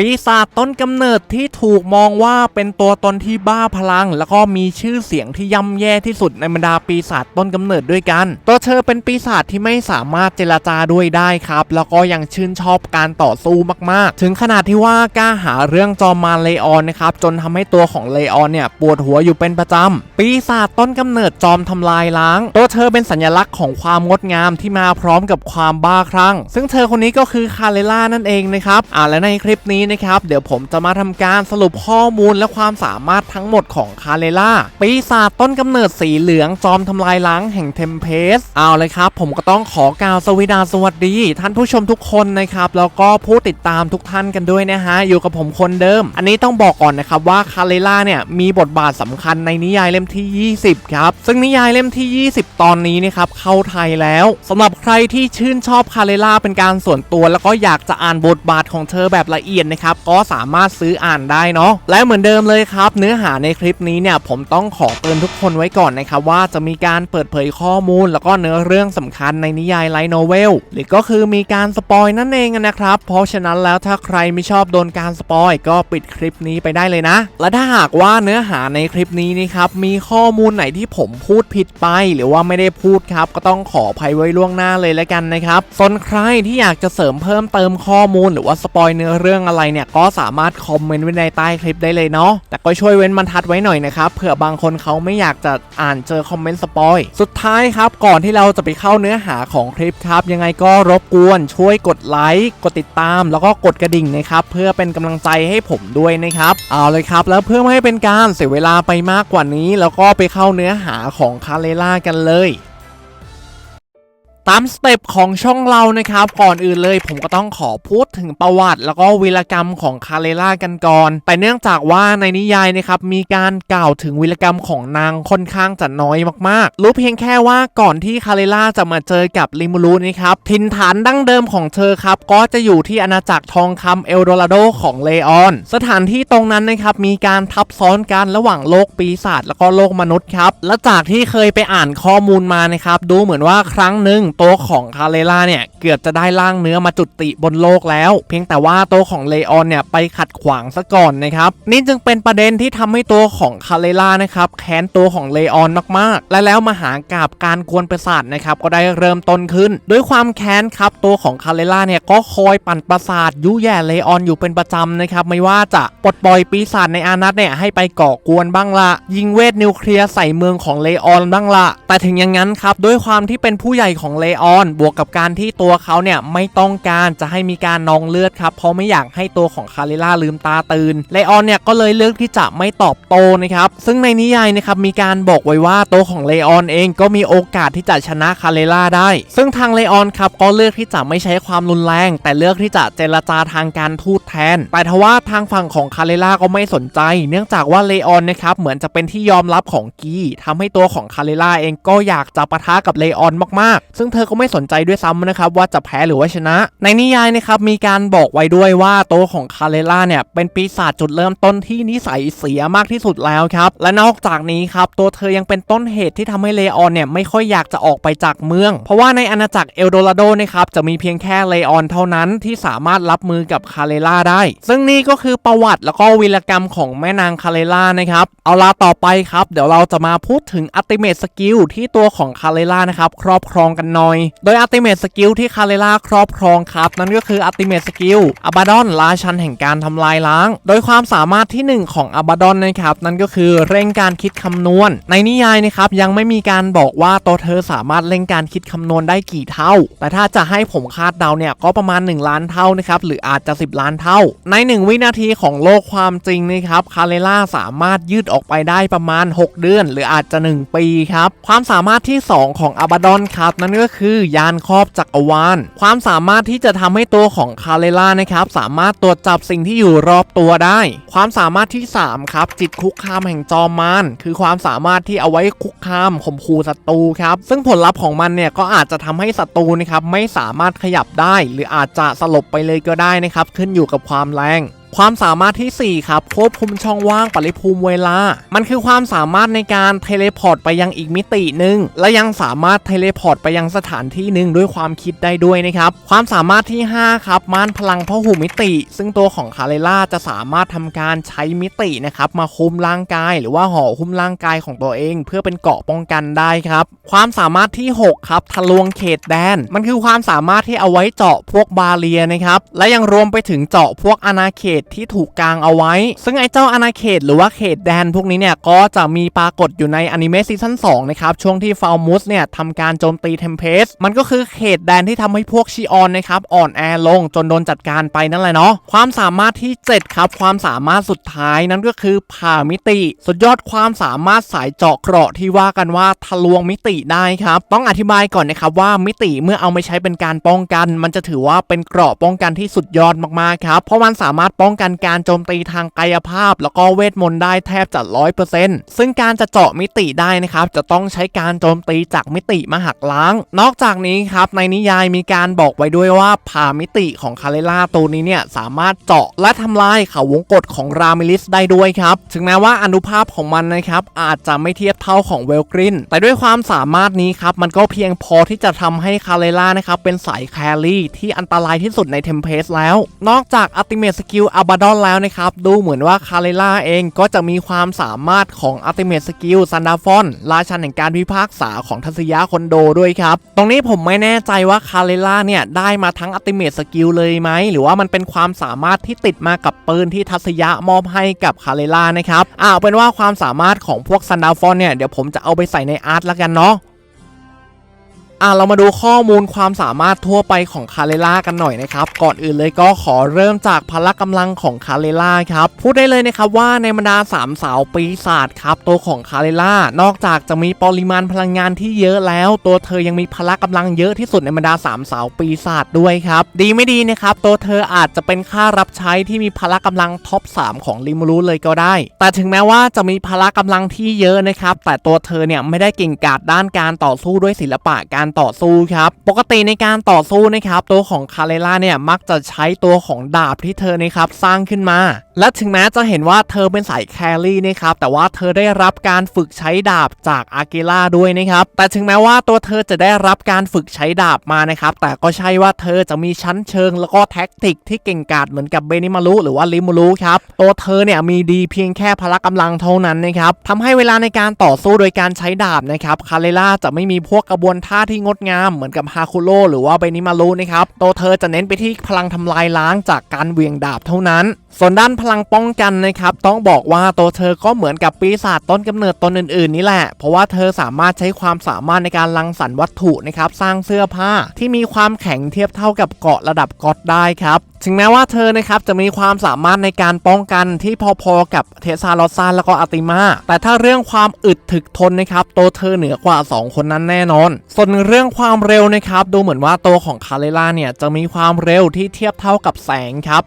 ปีศาจต้นกำเนิดที่ถูกมองว่าเป็นตัวตนที่บ้าพลัง แล้วก็มีชื่อเสียงที่ย่ำแย่ที่สุดในบรรดาปีศาจต้นกำเนิดด้วยกัน ตัวเธอเป็นปีศาจที่ไม่สามารถเจรจาด้วยได้ครับ แล้วก็ยังชื่นชอบการต่อสู้มากๆ ถึงขนาดที่ว่ากล้าหาเรื่องจอมมารเลออนนะครับจนทำให้ตัวของเลออนเนี่ยปวดหัวอยู่เป็นประจำปีศาจต้นกำเนิดจอมทำลายล้าง ตัวเธอเป็นสัญลักษณ์ของความงดงามที่มาพร้อมกับความบ้าคลั่งซึ่งเธอคนนี้ก็คือคาเลล่านั่นเองนะครับอ่าและในคลิปนี้นะครับ เดี๋ยวผมจะมาทำการสรุปข้อมูลและความสามารถทั้งหมดของคาเลล่าปีศาจต้นกำเนิดสีเหลืองจอมทำลายล้างแห่งเทมเพสเอาเลยครับ ผมก็ต้องขอกล่าวสวสดาสวัสดี ท่านผู้ชมทุกคนนะครับแล้วก็ผู้ติดตามทุกท่านกันด้วยนะฮะอยู่กับผมคนเดิม อันนี้ต้องบอกก่อนนะครับว่าคาเลล่าเนี่ยมีบทบาทสำคัญในนิยายเล่มที่ 20 ครับ ซึ่งนิยายเล่มที่ 20 ตอนนี้นะครับเข้าไทยแล้วสำหรับใครที่ชื่นชอบคาเลล่าเป็นการส่วนตัว แล้วก็อยากจะอ่านบทบาทของเธอแบบละเอียดนะครับก็สามารถซื้ออ่านได้เนาะและเหมือนเดิมเลยครับ เนื้อหาในคลิปนี้เนี่ยผมต้องขอเตือนทุกคนไว้ก่อนนะครับว่าจะมีการเปิดเผยข้อมูล แล้วก็เนื้อเรื่องสำคัญในนิยายไลท์โนเวลหรือก็คือมีการสปอยนั่นเองนะครับเพราะฉะนั้นแล้วถ้าใครไม่ชอบโดนการสปอยก็ปิดคลิปนี้ไปได้เลยนะ และถ้าหากว่าเนื้อหาในคลิปนี้นะครับมีข้อมูลไหนที่ผมพูดผิดไป หรือว่าไม่ได้พูดครับก็ต้องขออภัยไว้ล่วงหน้าเลยแล้วกันนะครับส่วนใครที่อยากจะเสริมเพิ่มเติมข้อมูล หรือว่าสปอยเนื้อเรื่องอะไรเนี่ยก็สามารถคอมเมนต์ไว้ในใต้คลิปได้เลยเนาะแต่ก็ช่วยเว้นบรรทัดไว้หน่อยนะครับเผื่อบางคนเขาไม่อยากจะอ่านเจอคอมเมนต์สปอยสุดท้ายครับก่อนที่เราจะไปเข้าเนื้อหาของคลิปครับ ยังไงก็รบกวนช่วยกดไลค์กดติดตาม แล้วก็กดกระดิ่งนะครับเพื่อเป็นกำลังใจให้ผมด้วยนะครับเอาเลยครับแล้วเพื่อไม่ให้เป็นการเสียเวลาไปมากกว่านี้ แล้วก็ไปเข้าเนื้อหาของคาเลล่ากันเลย ตามสเต็ปของช่องเรานะครับ ก่อนอื่นเลยผมก็ต้องขอพูดถึงประวัติ แล้วก็วีรกรรมของคาเลล่ากันก่อน แต่เนื่องจากว่าในนิยายนะครับมีการกล่าวถึงวีรกรรมของนางค่อนข้างจะน้อยมากๆ รู้เพียงแค่ว่าก่อนที่คาเลล่าจะมาเจอกับลิมูรูนะครับถิ่นฐานดั้งเดิมของเธอครับก็จะอยู่ที่อาณาจักรทองคำเอลโดราโดของเลออน สถานที่ตรงนั้นนะครับมีการทับซ้อนกันระหว่างโลกปีศาจแล้วก็โลกมนุษย์ครับและจากที่เคยไปอ่านข้อมูลมานะครับดูเหมือนว่าครั้งหนึ่งตัวของคาเลล่าเนี่ยเกือบจะได้ร่างเนื้อมาจุติบนโลกแล้ว เพียงแต่ว่าตัวของเลออนเนี่ยไปขัดขวางซะก่อนนะครับนี่จึงเป็นประเด็นที่ทำให้ตัวของคาเลล่านะครับแค้นตัวของเลออนมากๆ และแล้วมหากาบการกวนประสาทนะครับก็ได้เริ่มต้นขึ้น ด้วยความแค้นครับตัวของคาเลล่าเนี่ยก็คอยปั่นประสาทยุแย่เลออนอยู่เป็นประจำนะครับไม่ว่าจะปลดปล่อยปีศาจในอานัตเนี่ยให้ไปก่อกวนบ้างละยิงเวทนิวเคลียร์ใส่เมืองของเลออนบ้างละแต่ถึงอย่างนั้นครับด้วยความที่เป็นผู้ใหญ่ของเลออน บวกกับการที่ตัวเขาเนี่ยไม่ต้องการจะให้มีการนองเลือดครับ เพราะไม่อยากให้ตัวของคาริล่าลืมตาตื่นเลออนเนี่ยก็เลยเลือกที่จะไม่ตอบโต้นะครับ ซึ่งในนิยายนะครับมีการบอกไว้ว่าตัวของเลออนเองก็มีโอกาสที่จะชนะคาริล่าได้ ซึ่งทางเลออนครับก็เลือกที่จะไม่ใช้ความรุนแรง แต่เลือกที่จะเจรจาทางการทูตแทน แต่ทว่าทางฝั่งของคาริล่าก็ไม่สนใจ เนื่องจากว่าเลออนนะครับเหมือนจะเป็นที่ยอมรับของกีทำให้ตัวของคาริล่าเองก็อยากจะปะทะกับเลออนมากๆ ซึ่งเธอก็ไม่สนใจด้วยซ้ำนะครับว่าจะแพ้หรือว่าชนะ ในนิยายนะครับมีการบอกไว้ด้วยว่าตัวของคาเรล่าเนี่ยเป็นปีศาจจุดเริ่มต้นที่นิสัยเสียมากที่สุดแล้วครับและนอกจากนี้ครับตัวเธอยังเป็นต้นเหตุที่ทำให้เลออนเนี่ยไม่ค่อยอยากจะออกไปจากเมือง เพราะว่าในอาณาจักรเอลโดราโดนะครับจะมีเพียงแค่เลออนเท่านั้นที่สามารถรับมือกับคาเรล่าได้ ซึ่งนี่ก็คือประวัติแล้วก็วีรกรรมของแม่นางคาเรล่านะครับเอาล่ะต่อไปครับ เดี๋ยวเราจะมาพูดถึงอัติเมตสกิลที่ตัวของคาเรล่านะครับครอบครองกันหน่อย โดยอัติเมตสกิลที่คาเรล่าครอบครองครับ นั่นก็คืออัติเมตสกิลอับาดอนราชันแห่งการทำลายล้าง โดยความสามารถที่ 1 ของอับาดอนนะครับ นั่นก็คือเร่งการคิดคำนวณ ในนิยายนะครับยังไม่มีการบอกว่าตัวเธอสามารถเร่งการคิดคำนวณได้กี่เท่า แต่ถ้าจะให้ผมคาดเดาเนี่ยก็ประมาณ 1 ล้านเท่านะครับหรืออาจจะ 10 ล้านเท่า ใน 1 วินาทีของโลกความจริงนะครับคาเรล่าสามารถยืดออกไปได้ประมาณ 6 เดือน หรืออาจจะ 1 ปีครับความสามารถที่ 2 ของอับาดอนครับนั่นก็็คือยานครอบจักรวาล ความสามารถที่จะทำให้ตัวของคาเรล่านะครับ สามารถตรวจจับสิ่งที่อยู่รอบตัวได้ ความสามารถที่ 3 ครับ จิตคุกคามแห่งจอมมารคือความสามารถที่เอาไว้คุกคามข่มขู่ศัตรูครับซึ่งผลลัพธ์ของมันเนี่ยก็อาจจะทำให้ศัตรูนะครับไม่สามารถขยับได้ หรืออาจจะสลบไปเลยก็ได้นะครับ ขึ้นอยู่กับความแรง ความสามารถทีสี่ 4 ครับ ควบคุมช่องว่างปริภูมิเวลา มันคือความสามารถในการเทเลพอร์ตไปยังอีกมิติหนึ่งและยังสามารถเทเลพอร์ตไปยังสถานที่หนึ่งด้วยความคิดได้ด้วยนะครับ ความสามารถที่ 5 ครับม่านพลังพหุมิติ ซึ่งตัวของคาเรล่าจะสามารถทำการใช้มิตินะครับมาคุมร่างกาย หรือว่าห่อหุ้มร่างกายของตัวเอง เพื่อเป็นเกราะป้องกันได้ครับ ความสามารถที่ 6 ครับทะลวงเขตแดน มันคือความสามารถที่เอาไว้เจาะพวกบาเรียนะครับและยังรวมไปถึงเจาะพวกอาณาเขตที่ถูกกางเอาไว้ ซึ่งไอ้เจ้าอาณาเขตหรือว่าเขตแดนพวกนี้เนี่ยก็จะมีปรากฏอยู่ในอนิเมะซีซั่น2นะครับช่วงที่ฟาลมุสเนี่ยทำการโจมตีเทมเพสมันก็คือเขตแดนที่ทำให้พวกชิออนนะครับอ่อนแอลงจนโดนจัดการไปนั่นแหละเนาะความสามารถที่ 7 ครับ ความสามารถสุดท้ายนั่นก็คือผ่ามิติ สุดยอดความสามารถสายเจาะเกราะที่ว่ากันว่าทะลวงมิติได้ครับ ต้องอธิบายก่อนนะครับว่ามิติเมื่อเอามาใช้เป็นการป้องกัน มันจะถือว่าเป็นเกราะป้องกันที่สุดยอดมากๆครับเพราะมันสามารถป้อง้องกันการโจมตีทางกายภาพ แล้วก็เวทมนต์ได้แทบจะร้อยเปอร์เซ็นต์ซึ่งการจะเจาะมิติได้นะครับจะต้องใช้การโจมตีจากมิติมาหักล้าง นอกจากนี้ครับในนิยายมีการบอกไว้ด้วยว่าผ่ามิติของคาเรล่าตัวนี้เนี่ยสามารถเจาะและทำลายเขาวงกฏของรามิลิสได้ด้วยครับถึงแม้ว่าอนุภาพของมันนะครับอาจจะไม่เทียบเท่าของเวลกรินแต่ด้วยความสามารถนี้ครับมันก็เพียงพอที่จะทำให้คาเรล่านะครับเป็นสายแครี่ที่อันตรายที่สุดในเทมเพสแล้ว นอกจากอัติเม e สกิลอาบาดอนแล้วนะครับ ดูเหมือนว่าคาเรล่าเองก็จะมีความสามารถของอัติเม e สกิลซันดาฟอนราชันแห่งการพิพากษาของทัศยะคอนโดด้วยครับ ตรงนี้ผมไม่แน่ใจว่าคาเรล่าเนี่ยได้มาทั้งอัติเม e สกิลเลยไหม หรือว่ามันเป็นความสามารถที่ติดมากับปืนที่ทัศยะมอบให้กับคาเรล่านะครับอ่าเอาเป็นว่าความสามารถของพวกซันดาฟอนเนี่ยเดี๋ยวผมจะเอาไปใส่ในอาร์ตแล้วกันเนาะ อะเรามาดูข้อมูลความสามารถทั่วไปของคาเรล่ากันหน่อยนะครับ ก่อนอื่นเลยก็ขอเริ่มจากพละกำลังของคาเรล่าครับพูดได้เลยนะครับว่าในบรรดาสามสาวปีศาจครับตัวของคาเรล่านอกจากจะมีปริมาณพลังงานที่เยอะแล้ว ตัวเธอยังมีพละกำลังเยอะที่สุดในบรรดาสามสาวปีศาจด้วยครับดีไม่ดีนะครับตัวเธออาจจะเป็นค่ารับใช้ที่มีพละกำลังท็อป3ของลิมูรุเลยก็ได้ แต่ถึงแม้ว่าจะมีพละกำลังที่เยอะนะครับแต่ตัวเธอเนี่ยไม่ได้เก่งกาจด้านการต่อสู้ด้วยศิลปะการต่อสู้ครับ ปกติในการต่อสู้นะครับ ตัวของคาเรล่าเนี่ยมักจะใช้ตัวของดาบที่เธอนะครับสร้างขึ้นมา และถึงแม้จะเห็นว่าเธอเป็นสายแครี่นะครับ แต่ว่าเธอได้รับการฝึกใช้ดาบจากอากิล่าด้วยนะครับ แต่ถึงแม้ว่าตัวเธอจะได้รับการฝึกใช้ดาบมานะครับ แต่ก็ใช่ว่าเธอจะมีชั้นเชิงแล้วก็แท็กติกที่เก่งกาจเหมือนกับเบนิมารุหรือว่าลิมูรุครับ ตัวเธอเนี่ยมีดีเพียงแค่พละกำลังเท่านั้นนะครับทำให้เวลาในการต่อสู้โดยการใช้ดาบนะครับ คาเรล่าจะไม่มีพวกกระบวนท่าที่งดงามเหมือนกับฮาคุโรหรือว่าเบนิมารุนะครับตัวเธอจะเน้นไปที่พลังทำลายล้างจากการเวียงดาบเท่านั้น ส่วนด้านพลังป้องกันนะครับ ต้องบอกว่าตัวเธอก็เหมือนกับปีศาจต้นกำเนิดตนอื่นๆนี่แหละ เพราะว่าเธอสามารถใช้ความสามารถในการรังสรรค์วัตถุนะครับ สร้างเสื้อผ้าที่มีความแข็งเทียบเท่ากับเกราะระดับก็อดได้ครับถึงแม้ว่าเธอนะครับจะมีความสามารถในการป้องกันที่พอๆกับเทซาลอซานแล้วก็อาติมา แต่ถ้าเรื่องความอึดถึกทนนะครับตัวเธอเหนือกว่า 2 คนนั้นแน่นอน ส่วนเรื่องความเร็วนะครับดูเหมือนว่าตัวของคาเรล่าเนี่ยจะมีความเร็วที่เทียบเท่ากับแสงครับ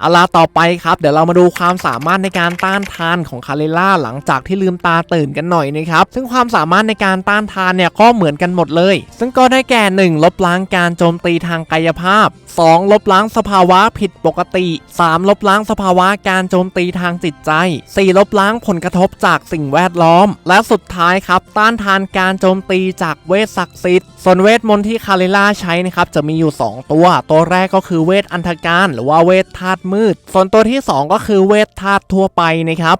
เอาล่ะต่อไปครับ เดี๋ยวเรามาดูความสามารถในการต้านทานของคาเรล่าหลังจากที่ลืมตาตื่นกันหน่อยนะครับ ซึ่งความสามารถในการต้านทานเนี่ยก็เหมือนกันหมดเลย ซึ่งก็ได้แก่ 1 ลบล้างการโจมตีทางกายภาพ 2 ลบล้างสภาวะผิดปกติ 3 ลบล้างสภาวะการโจมตีทางจิตใจ 4 ลบล้างผลกระทบจากสิ่งแวดล้อม และสุดท้ายครับ ต้านทานการโจมตีจากเวทศักดิ์สิทธิ์ส่วนเวทมนต์ที่คาเรล่าใช้นะครับจะมีอยู่ 2 ตัว ตัวแรกก็คือเวทอันธการ หรือว่าเวทธาตุมืด ส่วนตัวที่ 2 ก็คือเวทธาตุทั่วไปนะครับ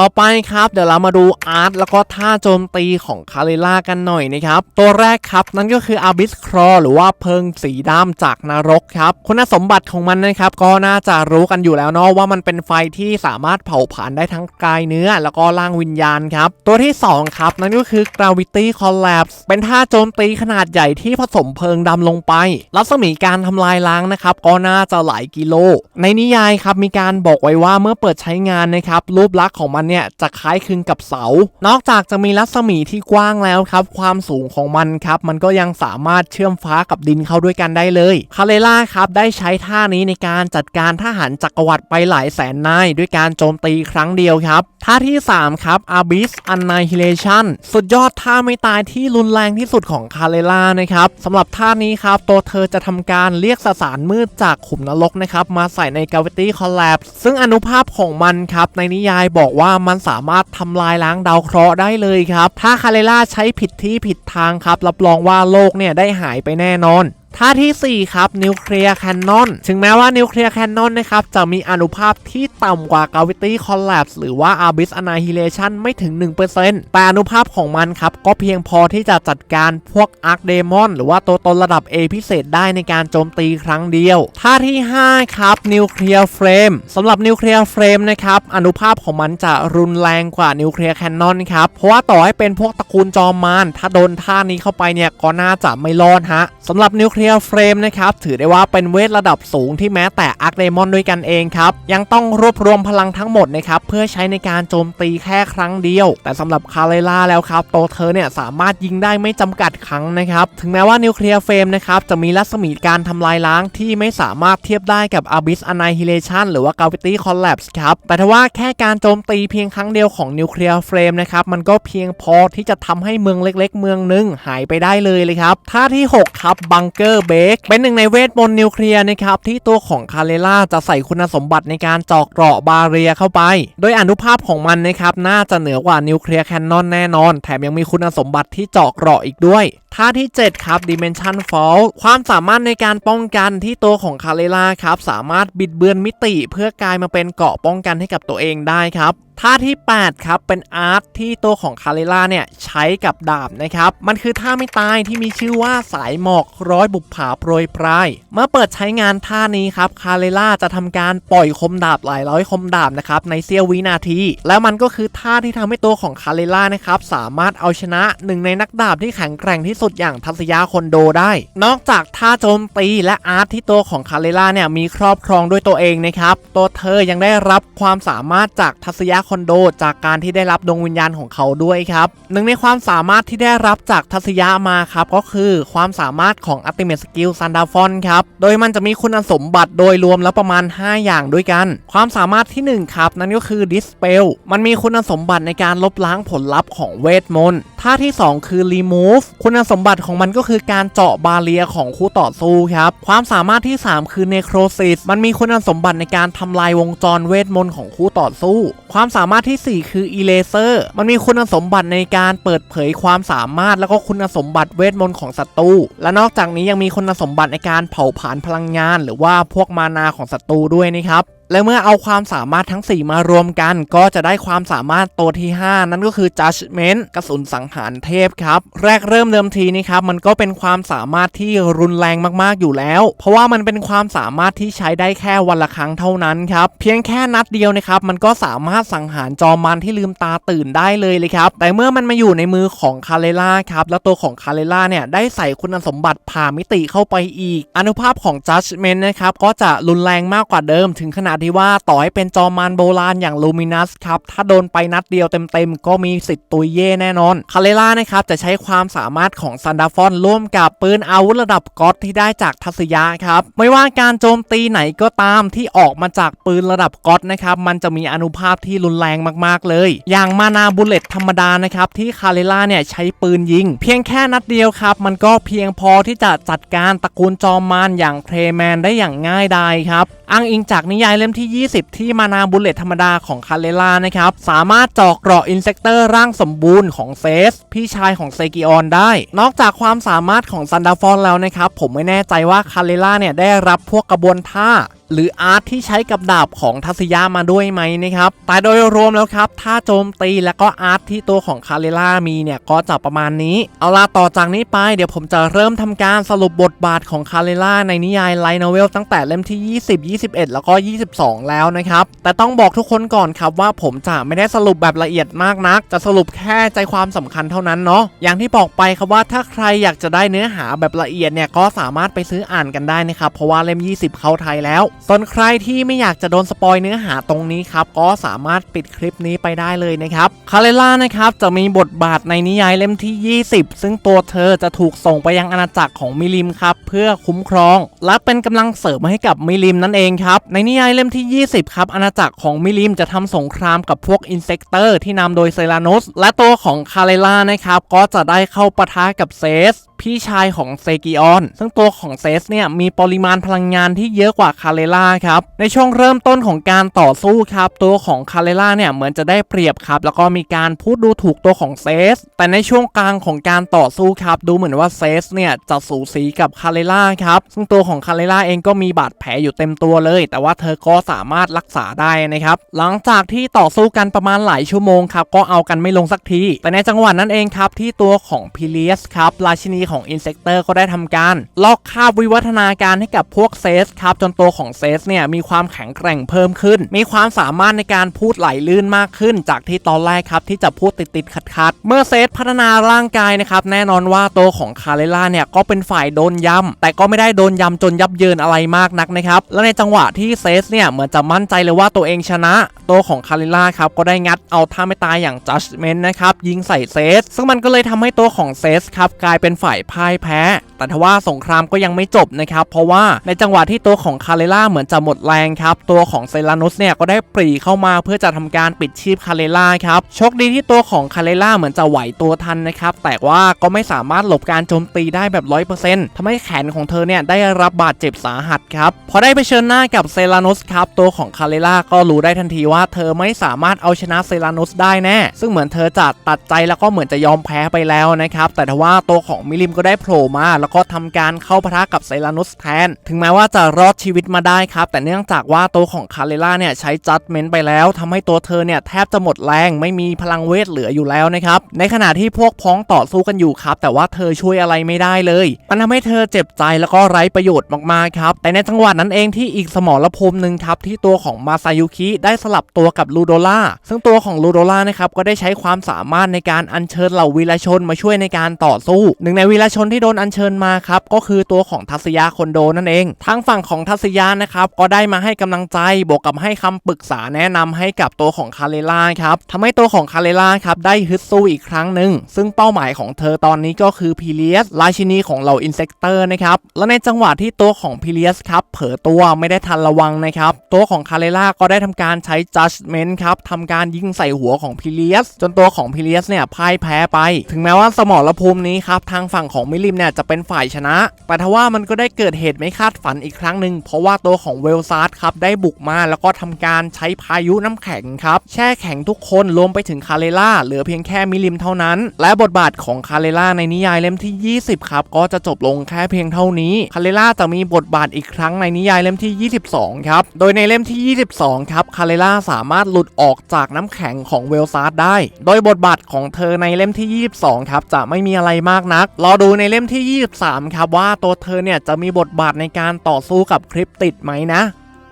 ต่อไปครับ เดี๋ยวเรามาดูอาร์ตแล้วก็ท่าโจมตีของคาเรล่ากันหน่อยนะครับ ตัวแรกครับนั่นก็คืออาบิสครอหรือว่าเพิงสีดำจากนรกครับ คุณสมบัติของมันนะครับ ก็น่าจะรู้กันอยู่แล้วเนาะว่ามันเป็นไฟที่สามารถเผาผลาญได้ทั้งกายเนื้อ แล้วก็ร่างวิญญาณครับ ตัวที่ 2 ครับ นั่นก็คือ gravity collapse เป็นท่าโจมตีขนาดใหญ่ที่ผสมเพลิงดำลงไป รัศมีการทำลายล้างนะครับ ก็น่าจะหลายกิโล ในนิยายครับมีการบอกไว้ว่าเมื่อเปิดใช้งานนะครับรูปลักษณ์ของมันเนี่ยจะคล้ายคลึงกับเสา นอกจากจะมีรัศมีที่กว้างแล้วครับ ความสูงของมันครับมันก็ยังสามารถเชื่อมฟ้ากับดินเข้าด้วยกันได้เลยคาเลล่าครับได้ใช้ท่านี้ในการจัดการทหารจักรวรรดิไปหลายแสนนายด้วยการโจมตีครั้งเดียวครับท่าที่ 3 ครับ Abyss Annihilation สุดยอดท่าไม่ตายที่รุนแรงที่สุดของคาเลล่านะครับสำหรับท่านี้ครับตัวเธอจะทำการเรียกสสารมืดจากขุมนรกนะครับมาใส่ใน Gravity Collapse ซึ่งอนุภาพของมันครับในนิยายบอกว่ามันสามารถทำลายล้างดาวเคราะห์ได้เลยครับ ถ้าคาเรล่าใช้ผิดที่ผิดทางครับ รับรองว่าโลกเนี่ยได้หายไปแน่นอน ท่าทีสี่ 4 ครับนิวเคลียร์แคนนอนถึงแม้ว่านิวเคลียร์แคนนอนนะครับจะมีอนุภาพที่ต่ำกว่า Gravity Collapse หรือว่า Abyss Annihilation ไม่ถึง 1%แต่อนุภาพของมันครับ ก็เพียงพอที่จะจัดการพวก Arc Demon หรือว่าตัวตนระดับ A พิเศษได้ในการโจมตีครั้งเดียว ท่าที่ 5 ครับนิวเคลียร์เฟรมสำหรับนิวเคลียร์เฟรมนะครับอนุภาพของมันจะรุนแรงกว่านิวเคลียร์แคนนอนครับเพราะว่าต่อให้เป็นพวกตระกูลจอมมารถ้าโดนท่านี้เข้าไปเนี่ยก็น่าจะไม่รอดฮะสำหรับนิวเคลียร์เฟรมนะครับถือได้ว่าเป็นเวทระดับสูงที่แม้แต่อาร์คเดมอนด้วยกันเองครับ ยังต้องรวบรวมพลังทั้งหมดนะครับเพื่อใช้ในการโจมตีแค่ครั้งเดียว แต่สำหรับคาเลล่าแล้วครับตัวเธอเนี่ยสามารถยิงได้ไม่จำกัดครั้งนะครับถึงแม้ว่านิวเคลียร์เฟรมนะครับจะมีรัศมีการทำลายล้างที่ไม่สามารถเทียบได้กับ Abyss Annihilation หรือว่า Gravity Collapse ครับแต่ถ้าว่าแค่การโจมตีเพียงครั้งเดียวของนิวเคลียร์เฟรมนะครับมันก็เพียงพอที่จะทำให้เมืองเล็ก ๆ เมืองหนึงหายไปได้เลยเลยครับท่าที่หกครับบังเกอร์เบกเป็นหนึ่งในเวทมนต์นิวเคลียร์นะครับที่ตัวของคาเลล่าจะใส่คุณสมบัติในการเจาะเกราะบาเรียเข้าไป โดยอนุภาพของมันนะครับน่าจะเหนือกว่านิวเคลียร์แคนนอนแน่นอน แถมยังมีคุณสมบัติที่เจาะเกราะอีกด้วยท่าที่ 7 ครับ Dimension Fall ความสามารถในการป้องกันที่ตัวของคาเลล่าครับ สามารถบิดเบือนมิติ เพื่อกลายมาเป็นเกราะป้องกันให้กับตัวเองได้ครับท่าที่ 8 ครับ เป็นอาร์ตที่ตัวของคาเลล่าเนี่ย ใช้กับดาบนะครับ มันคือท่าไม่ตายที่มีชื่อว่าสายหมอกร้อยบุปผาโปรยปลายเมื่อเปิดใช้งานท่านี้ครับคาเลล่าจะทำการปล่อยคมดาบหลายร้อยคมดาบนะครับในเสี้ยววินาที แล้วมันก็คือท่าที่ทำให้ตัวของคาเลล่านะครับสามารถเอาชนะหนึ่งในนักดาบที่แข็งแกร่งที่สุดอย่างทัศยาคอนโดได้ นอกจากท่าโจมตีและอาร์ตที่ตัวของคาเลล่าเนี่ยมีครอบครองด้วยตัวเองนะครับตัวเธอยังได้รับความสามารถจากทัศยาคอนโด จากการที่ได้รับดวงวิญญาณของเขาด้วยครับหนึ่งในความสามารถที่ได้รับจากทัศยามาครับก็คือความสามารถของอัติเม e สกิลซันดาฟอนครับ โดยมันจะมีคุณสมบัติโดยรวมแล้วประมาณ 5 อย่างด้วยกัน ความสามารถทีหนึ่1 ครับ นั่นก็คือ Dispel มันมีคุณสมบัติในการลบล้างผลลัพธ์ของเวทมนต์ท่าที่ 2 คือ Remove คุณสมบัติของมันก็คือการเจาะบาเรียของคู่ต่อสู้ครับ ความสามารถที่ 3 คือ Necrosis มันมีคุณสมบัติในการทำลายวงจรเวทมนต์ของคู่ต่อสู้ ความสามารถทีสี่4 คือ Eraser มันมีคุณสมบัติในการเปิดเผยความสามารถแล้วก็คุณสมบัติเวทมนต์ของศัตรูและนอกจากนี้ยังมีคุณสมบัติในการเผาผลาญพลังงาน หรือว่าพวกมานาของศัตรูด้วยนะครับ และเมื่อเอาความสามารถทั้ง 4 มารวมกัน ก็จะได้ความสามารถตัวที่ 5 นั่นก็คือ Judgment กระสุนสังหารเทพครับ แรกเริ่มเดิมทีนี่ครับ มันก็เป็นความสามารถที่รุนแรงมากๆอยู่แล้ว เพราะว่ามันเป็นความสามารถที่ใช้ได้แค่วันละครั้งเท่านั้นครับ เพียงแค่นัดเดียวนะครับ มันก็สามารถสังหารจอมันที่ลืมตาตื่นได้เลยเลยครับ แต่เมื่อมันมาอยู่ในมือของคาเลล่าครับ แล้วตัวของคาเลล่าเนี่ยได้ใส่คุณสมบัติผ่ามิติเข้าไปอีก อนุภาพของ Judgment นะครับ ก็จะรุนแรงมากกว่าเดิมถึงขนาดที่ว่าต่อให้เป็นจอมานโบราณอย่างลูมินัสครับถ้าโดนไปนัดเดียวเต็มๆ ก็มีสิทธิ์ตุยเย่แน่นอน คาเลล่านะครับจะใช้ความสามารถของซันดาฟอนร่วมกับปืนอาวุธระดับก็อตที่ได้จากทัศยะครับ ไม่ว่าการโจมตีไหนก็ตามที่ออกมาจากปืนระดับก็อตนะครับมันจะมีอนุภาพที่รุนแรงมากๆเลย อย่างมานาบุลเลตธรรมดานะครับที่คาเลล่าเนี่ยใช้ปืนยิง เพียงแค่นัดเดียวครับ มันก็เพียงพอที่จะจัดการตระกูลจอมมารอย่างเทรแมนได้อย่างง่ายดายครับอ้างอิงจากนิยายเล่มที่ 20 ที่มานาบุลเลตธรรมดาของคาเลล่านะครับ สามารถจอกเกราะอินเซกเตอร์ร่างสมบูรณ์ของเซส พี่ชายของเซกิออนได้ นอกจากความสามารถของซันดาฟอนแล้วนะครับ ผมไม่แน่ใจว่าคาเลล่าเนี่ยได้รับพวกกระบวนท่า หรืออาร์ตที่ใช้กับดาบของทัศยามาด้วยไหมนะครับแต่โดยรวมแล้วครับ ถ้าโจมตีแล้วก็อาร์ตที่ตัวของคาเลล่ามีเนี่ยก็จะประมาณนี้ เอาล่ะต่อจากนี้ไปเดี๋ยวผมจะเริ่มทำการสรุปบทบาทของคาเลล่าในนิยายไลท์โนเวลตั้งแต่เล่มที่ 20 21 แล้วก็ 22 แล้วนะครับ แต่ต้องบอกทุกคนก่อนครับว่าผมจะไม่ได้สรุปแบบละเอียดมากนัก จะสรุปแค่ใจความสำคัญเท่านั้นเนาะอย่างที่บอกไปครับว่าถ้าใครอยากจะได้เนื้อหาแบบละเอียดเนี่ยก็สามารถไปซื้ออ่านกันได้นะครับเพราะว่าเล่ม 20 เข้าไทยแล้วส่วนใครที่ไม่อยากจะโดนสปอยเนื้อหาตรงนี้ครับ ก็สามารถปิดคลิปนี้ไปได้เลยนะครับคาเลล่านะครับจะมีบทบาทในนิยายเล่มที่ 20 ซึ่งตัวเธอจะถูกส่งไปยังอาณาจักรของมิลิมครับ เพื่อคุ้มครอง และเป็นกำลังเสริมให้กับมิลิมนั่นเองครับในนิยายเล่มที่ 20 ครับอาณาจักรของมิลิมจะทำสงครามกับพวกอินเซกเตอร์ที่นำโดยเซรานุสและตัวของคาเลล่านะครับก็จะได้เข้าปะทะกับเซส พี่ชายของเซกิออน ซึ่งตัวของเซสเนี่ยมีปริมาณพลังงานที่เยอะกว่าคาเลล่าครับ ในช่วงเริ่มต้นของการต่อสู้ครับ ตัวของคาเลล่าเนี่ยเหมือนจะได้เปรียบครับ แล้วก็มีการพูดดูถูกตัวของเซส แต่ในช่วงกลางของการต่อสู้ครับ ดูเหมือนว่าเซสเนี่ยจะสูสีกับคาเลล่าครับ ซึ่งตัวของคาเลล่าเองก็มีบาดแผลอยู่เต็มตัวเลย แต่ว่าเธอก็สามารถรักษาได้นะครับ หลังจากที่ต่อสู้กันประมาณหลายชั่วโมงครับ ก็เอากันไม่ลงสักที แต่ในจังหวะนั้นเองครับที่ตัวของพิเลียสครับราชินีของอินเซกเตอร์ก็ได้ทำการ ลอกคาบวิวัฒนาการให้กับพวกเซสครับ จนตัวของเซสเนี่ยมีความแข็งแกร่งเพิ่มขึ้น มีความสามารถในการพูดไหลลื่นมากขึ้น จากที่ตอนแรกครับที่จะพูดติดติดขัดขัดๆเมื่อเซสพัฒนาร่างกายนะครับแน่นอนว่าตัวของคาเลล่าเนี่ยก็เป็นฝ่ายโดนยำแต่ก็ไม่ได้โดนยำจนยับเยินอะไรมากนักนะครับและในจังหวะที่เซสเนี่ยเหมือนจะมั่นใจเลยว่าตัวเองชนะ ตัวของคาริล่าครับก็ได้งัดเอาท่าไม่ตายอย่าง Judgment นะครับยิงใส่เซสซึ่งมันก็เลยทำให้ตัวของเซสครับกลายเป็นฝ่ายพ่ายแพ้ แต่ทว่าสงครามก็ยังไม่จบนะครับ เพราะว่าในจังหวะที่ตัวของคาริล่าเหมือนจะหมดแรงครับ ตัวของเซรานุสเนี่ยก็ได้ปรีเข้ามาเพื่อจะทำการปิดชีพคาริล่าครับโชคดีที่ตัวของคาริล่าเหมือนจะไหวตัวทันนะครับ แต่ว่าก็ไม่สามารถหลบการโจมตีได้แบบ100%ทำให้แขนของเธอเนี่ยได้รับบาดเจ็บสาหัสครับ พอได้ไปเชิญหน้ากับเซรานุสครับ ตัวของคาริล่าก็รู้ได้ทันทีว่าเธอไม่สามารถเอาชนะเซรานุสได้แน่ ซึ่งเหมือนเธอจะตัดใจแล้วก็เหมือนจะยอมแพ้ไปแล้วนะครับ แต่ทว่าตัวของมิลิมก็ได้โผล่มา แล้วก็ทำการเข้าปะทะกับเซรานุสแทน ถึงแม้ว่าจะรอดชีวิตมาได้ครับ แต่เนื่องจากว่าตัวของคาเรล่าเนี่ยใช้จัดเมนต์ไปแล้วทำให้ตัวเธอเนี่ยแทบจะหมดแรงไม่มีพลังเวทเหลืออยู่แล้วนะครับ ในขณะที่พวกพ้องต่อสู้กันอยู่ครับ แต่ว่าเธอช่วยอะไรไม่ได้เลย มันทำให้เธอเจ็บใจแล้วก็ไร้ประโยชน์มากๆครับ แต่ในจังหวะนั้นเองที่อีกสมรภูมิหนึ่งครับที่ตัวของมาซายุคิได้สลับตัวกับลูโดล่าซึ่งตัวของลูโดล่านะครับก็ได้ใช้ความสามารถในการอัญเชิญเหล่าวีรชนมาช่วยในการต่อสู้หนึ่งในวีรชนที่โดนอัญเชิญมาครับก็คือตัวของทัศยาคนโดนั่นเองทางฝั่งของทัศยานะครับก็ได้มาให้กำลังใจบวกกับให้คำปรึกษาแนะนำให้กับตัวของคาเรล่าครับทำให้ตัวของคาเรล่าครับได้ฮึดสู้อีกครั้งหนึ่งซึ่งเป้าหมายของเธอตอนนี้ก็คือพีเลียสราชินีของเหล่าอินเซกเตอร์นะครับและในจังหวะที่ตัวของพีเลียสครับเผลอตัวไม่ได้ทันระวังนะครับตัวของคาเรล่าก็ได้ทำการใช้ judgment ครับทำการยิงใส่หัวของพีเลียสจนตัวของพีเลียสเนี่ยพ่ายแพ้ไป ถึงแม้ว่าสมรภูมินี้ครับทางฝั่งของมิลิมเนี่ยจะเป็นฝ่ายชนะ แต่ทว่ามันก็ได้เกิดเหตุไม่คาดฝันอีกครั้งหนึ่งเพราะว่าตัวของเวลซาร์ดครับได้บุกมาแล้วก็ทำการใช้พายุน้ำแข็งครับแช่แข็งทุกคนรวมไปถึงคาเรล่าเหลือเพียงแค่มิลิมเท่านั้น และบทบาทของคาเรล่าในนิยายเล่มที่ 20 ครับ ก็จะจบลงแค่เพียงเท่านี้คาเรล่าจะมีบทบาทอีกครั้งในนิยายเล่มที่ 22 ครับ โดยในเล่มที่ 22 ครับคาเรล่าสามารถหลุดออกจากน้ำแข็งของเวลซาร์ดได้ โดยบทบาทของเธอในเล่มที่ 22 ครับจะไม่มีอะไรมากนักรอดูในเล่มที่ 23 ครับว่าตัวเธอเนี่ยจะมีบทบาทในการต่อสู้กับคริปติดไหมนะ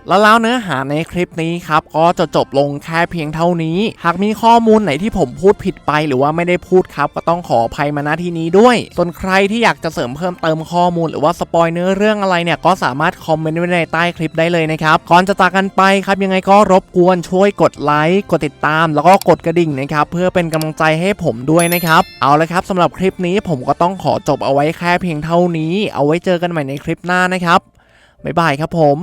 แล้วแล้วเนื้อหาในคลิปนี้ครับก็จะจบลงแค่เพียงเท่านี้ หากมีข้อมูลไหนที่ผมพูดผิดไปหรือว่าไม่ได้พูดครับ ก็ต้องขออภัยมาณที่นี้ด้วย ส่วนใครที่อยากจะเสริมเพิ่มเติมข้อมูล หรือว่าสปอยเนื้อเรื่องอะไรเนี่ยก็สามารถคอมเมนต์ไว้ในใต้คลิปได้เลยนะครับก่อนจะจากกันไปครับยังไงก็รบกวนช่วยกดไลค์กดติดตาม แล้วก็กดกระดิ่งนะครับเพื่อเป็นกำลังใจให้ผมด้วยนะครับเอาละครับสำหรับคลิปนี้ผมก็ต้องขอจบเอาไว้แค่เพียงเท่านี้ เอาไว้เจอกันใหม่ในคลิปหน้านะครับบ๊ายบายครับผม